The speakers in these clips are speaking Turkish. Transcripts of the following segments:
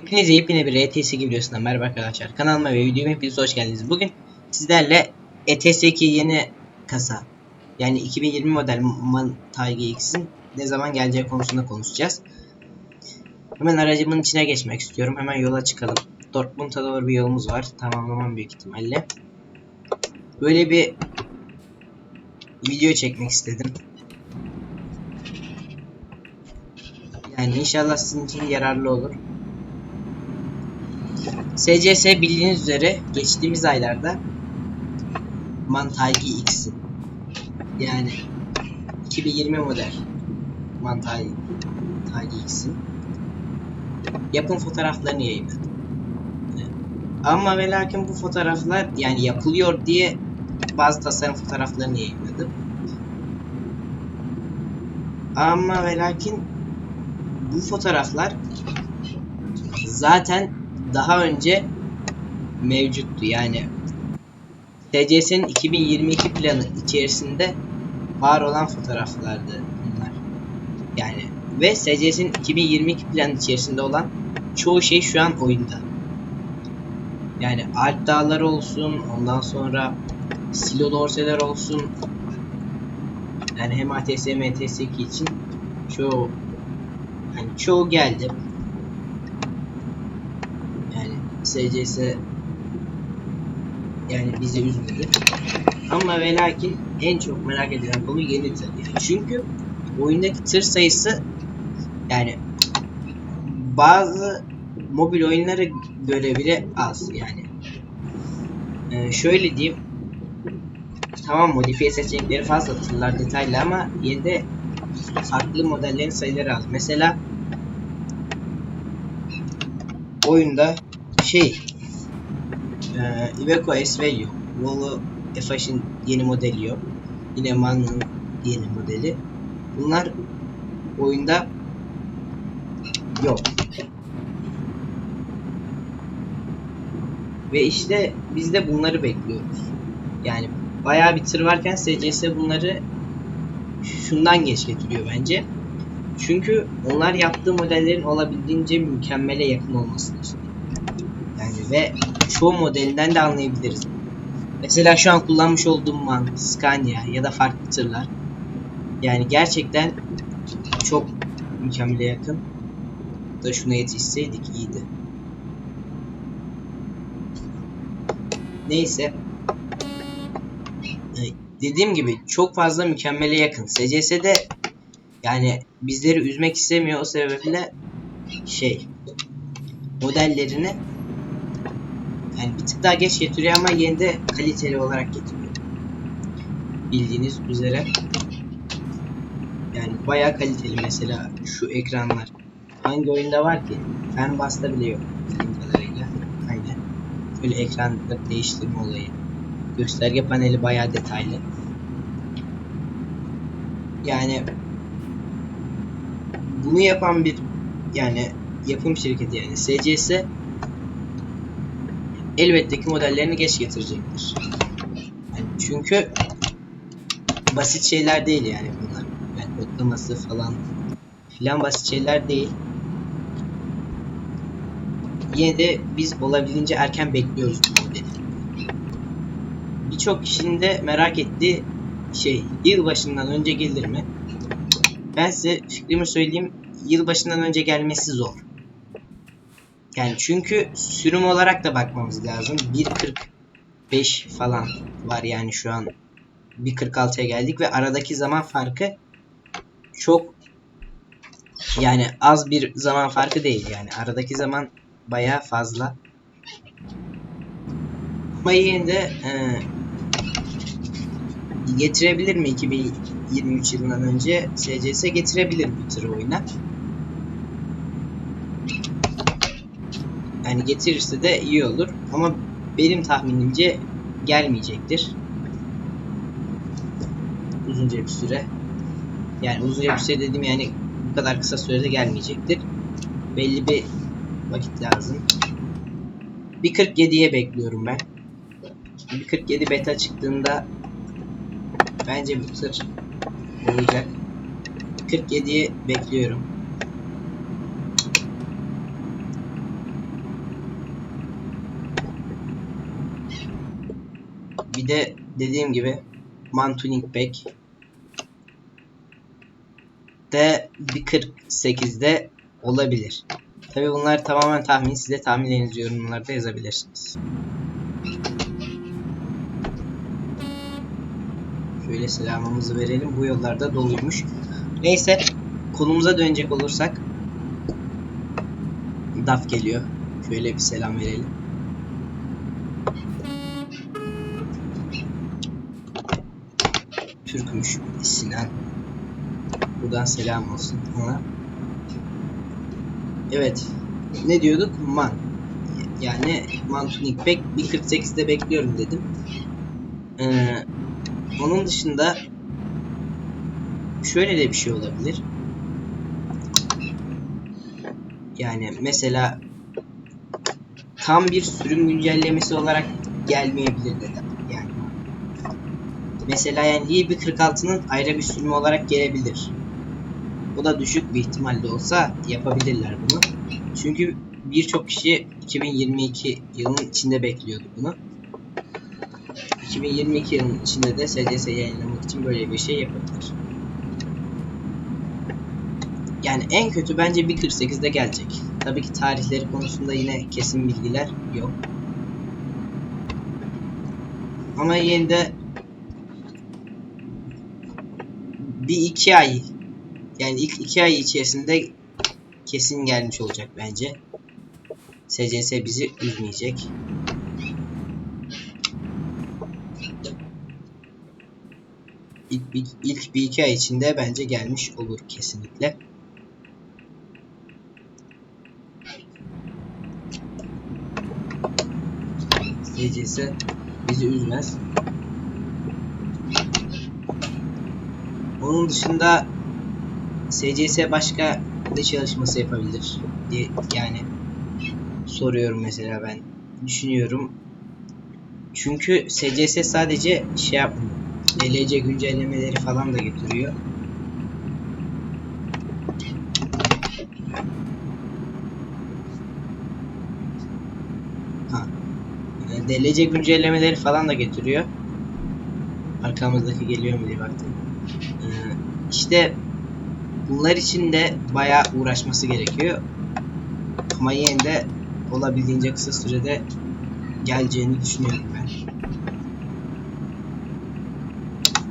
Hepinize yepyeni bir ETS videosundan merhaba arkadaşlar. Kanalıma ve videoma hepiniz hoş geldiniz. Bugün sizlerle ETS2 yeni kasa yani 2020 model Man Tiger X'in ne zaman geleceği konusunda konuşacağız. Hemen aracımın içine geçmek istiyorum. Hemen yola çıkalım. Dortmund'a doğru bir yolumuz var. Tamamlamam büyük ihtimalle. Böyle bir video çekmek istedim. Yani inşallah sizin için yararlı olur. SCS bildiğiniz üzere geçtiğimiz aylarda Mantalgi X'i yani 2020 model Mantalgi X'in yapım fotoğraflarını yayınladı. Ama ve lakin bu fotoğraflar yani yapılıyor diye bazı tasarım fotoğraflarını yayınladı. Ama ve lakin bu fotoğraflar zaten daha önce mevcuttu. Yani TCS'nin 2022 planı içerisinde var olan fotoğraflardı bunlar. Yani ve SCS'nin 2022 planı içerisinde olan çoğu şey şu an oyunda. Yani Alp Dağları olsun, ondan sonra Silo Dorseler olsun. Yani hem ATS hem ETS2 için çoğu yani çoğu geldi. SCS yani bizi üzmedi. Ama ve lakin en çok merak edilen konu yeni tır. Çünkü oyundaki tır sayısı yani bazı mobil oyunlara göre bile az yani. Ee, şöyle diyeyim. Tamam modifiye seçenekleri fazla tırlar detaylı ama yine de farklı modellerin sayıları az. Mesela oyunda şey e, Iveco SV yok. Volvo F8'in yeni modeli yok. Yine Man'ın yeni modeli. Bunlar oyunda yok. Ve işte biz de bunları bekliyoruz. Yani bayağı bir tır varken SCS bunları şundan geç getiriyor bence. Çünkü onlar yaptığı modellerin olabildiğince mükemmele yakın olmasını istiyor. Ve çoğu modelinden de anlayabiliriz. Mesela şu an kullanmış olduğum man, Scania ya da farklı tırlar. Yani gerçekten çok mükemmele yakın. Da şuna yetişseydik iyiydi. Neyse. Dediğim gibi çok fazla mükemmele yakın. SCS'de yani bizleri üzmek istemiyor o sebeple şey modellerini yani bir tık daha geç getiriyor ama yine de kaliteli olarak getiriyor. Bildiğiniz üzere yani bayağı kaliteli mesela şu ekranlar. Hangi oyunda var ki? Fenbas'ta bile yok bildiğim kadarıyla. Aynen. Böyle ekran değiştirme olayı. Gösterge paneli bayağı detaylı. Yani bunu yapan bir yani yapım şirketi yani SCS elbette ki modellerini geç getirecektir. Yani çünkü basit şeyler değil yani bunlar. Yani kodlaması falan filan basit şeyler değil. Yine de biz olabildiğince erken bekliyoruz bu modeli. Birçok kişinin de merak ettiği şey yılbaşından önce gelir mi? Ben size fikrimi söyleyeyim. Yılbaşından önce gelmesi zor. Yani çünkü sürüm olarak da bakmamız lazım. 1.45 falan var yani şu an 1.46'ya geldik ve aradaki zaman farkı çok yani az bir zaman farkı değil yani aradaki zaman baya fazla. Ama yine de e, getirebilir mi 2023 yılından önce SCS getirebilir bu tür oyuna. Yani getirirse de iyi olur ama benim tahminimce gelmeyecektir. Uzunca bir süre. Yani uzunca bir süre dediğim yani bu kadar kısa sürede gelmeyecektir. Belli bir vakit lazım. Bir 47'ye bekliyorum ben. Bir 47 beta çıktığında bence bu tır olacak. 47'yi bekliyorum. Bir de dediğim gibi Man Tuning Pack de bir 48'de olabilir. Tabi bunlar tamamen tahmin. Size tahminlerinizi yorumlarda yazabilirsiniz. Şöyle selamımızı verelim. Bu yollarda doluymuş. Neyse konumuza dönecek olursak DAF geliyor. Şöyle bir selam verelim. Türkmüş Sinan. Buradan selam olsun ona. Evet. Ne diyorduk? Man. Yani Man Tuning Pack 1.48'de bekliyorum dedim. Ee, onun dışında şöyle de bir şey olabilir. Yani mesela tam bir sürüm güncellemesi olarak gelmeyebilir dedim. Mesela yani iyi bir 46'nın ayrı bir sürümü olarak gelebilir. O da düşük bir ihtimalle olsa yapabilirler bunu. Çünkü birçok kişi 2022 yılının içinde bekliyordu bunu. 2022 yılının içinde de SDS yayınlamak için böyle bir şey yapabilir. Yani en kötü bence 1.48'de gelecek. Tabii ki tarihleri konusunda yine kesin bilgiler yok. Ama yine de bir iki ay yani ilk iki ay içerisinde kesin gelmiş olacak bence. SCS bizi üzmeyecek. İlk, bir- ilk bir iki ay içinde bence gelmiş olur kesinlikle. SCS bizi üzmez. Onun dışında SCS başka ne çalışması yapabilir diye yani soruyorum mesela ben düşünüyorum. Çünkü SCS sadece şey yapmıyor. DLC güncellemeleri falan da getiriyor. Ha. DLC güncellemeleri falan da getiriyor. Arkamızdaki geliyor mu diye baktım. İşte bunlar için de bayağı uğraşması gerekiyor. Ama yine de olabildiğince kısa sürede geleceğini düşünüyorum ben.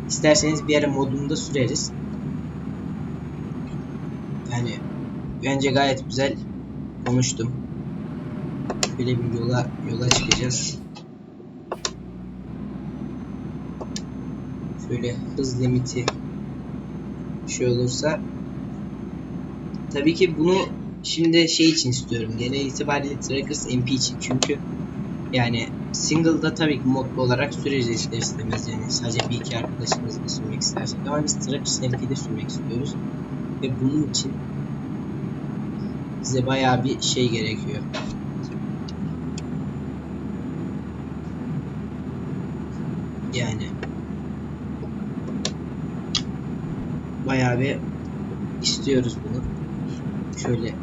İsterseniz bir ara modunda süreriz. Yani bence gayet güzel konuştum. Böyle bir yola yola çıkacağız. Şöyle hız limiti şey olursa. Tabii ki bunu şimdi şey için istiyorum. Genel itibariyle Trackers MP için. Çünkü yani single'da tabii ki modlu olarak süreceğiz ister istemez yani sadece bir iki arkadaşımızla sürmek istersek. Ama biz Trackers MP'de sürmek istiyoruz. Ve bunun için bize bayağı bir şey gerekiyor. Yani bayağı bir istiyoruz bunu. Şöyle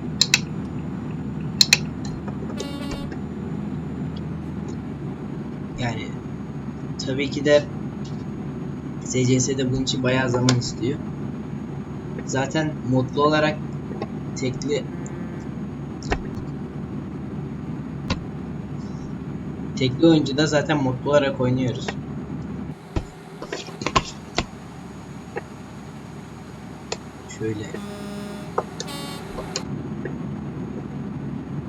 yani tabii ki de SCS'de bunun için bayağı zaman istiyor. Zaten modlu olarak tekli tekli oyuncuda zaten modlu olarak oynuyoruz. Şöyle.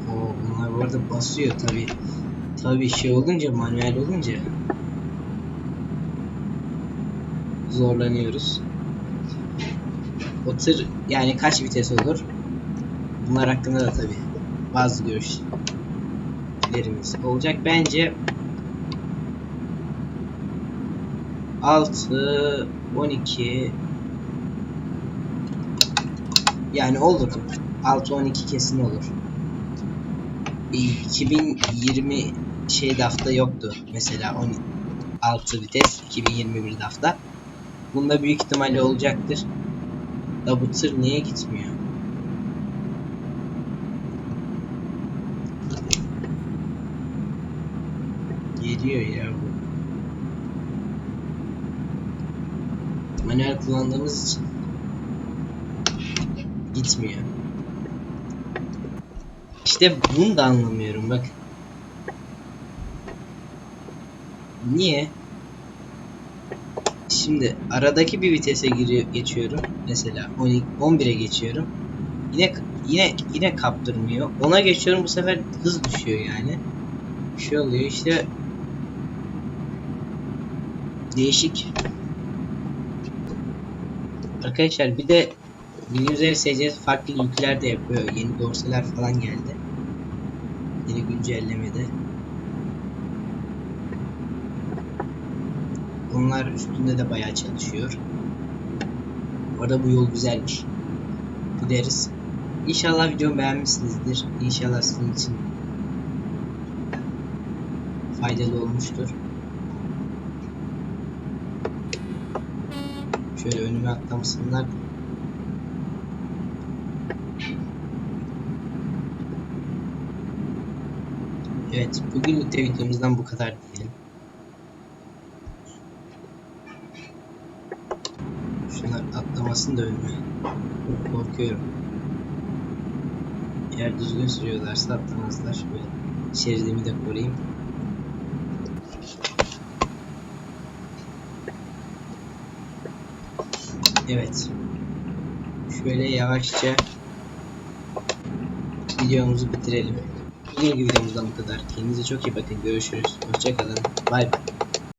Oo, bunlar bu arada basıyor tabi. Tabi şey olunca manuel olunca zorlanıyoruz. O tır yani kaç vites olur? Bunlar hakkında da tabi bazı görüşlerimiz olacak. Bence 6 12 yani olur. 6-12 kesin olur. 2020 şey dafta yoktu. Mesela 16 vites 2021 dafta. Bunda büyük ihtimalle olacaktır. Da bu tır niye gitmiyor? Geliyor ya bu. Manuel kullandığımız için gitmiyor. İşte bunu da anlamıyorum bak. Niye? Şimdi aradaki bir vitese giriyor geçiyorum. Mesela 12 11'e geçiyorum. Yine yine yine kaptırmıyor. Ona geçiyorum bu sefer hız düşüyor yani. Bir şey oluyor işte değişik. Arkadaşlar bir de bildiğiniz üzere SCS farklı yükler de yapıyor. Yeni dorseler falan geldi. Yeni güncellemede. Onlar üstünde de bayağı çalışıyor. Orada bu yol güzelmiş. Gideriz. İnşallah videomu beğenmişsinizdir. İnşallah sizin için faydalı olmuştur. Şöyle önüme atlamasınlar. Evet, bugünlük de videomuzdan bu kadar diyelim. Şunlar atlamasın da önüme. Korkuyorum. Eğer düzgün sürüyorlarsa atlamazlar. Şöyle şeridimi de koruyayım. Evet. Şöyle yavaşça videomuzu bitirelim. Bugünkü videomuzdan bu kadar. Kendinize çok iyi bakın. Görüşürüz. Hoşçakalın. Bay bay.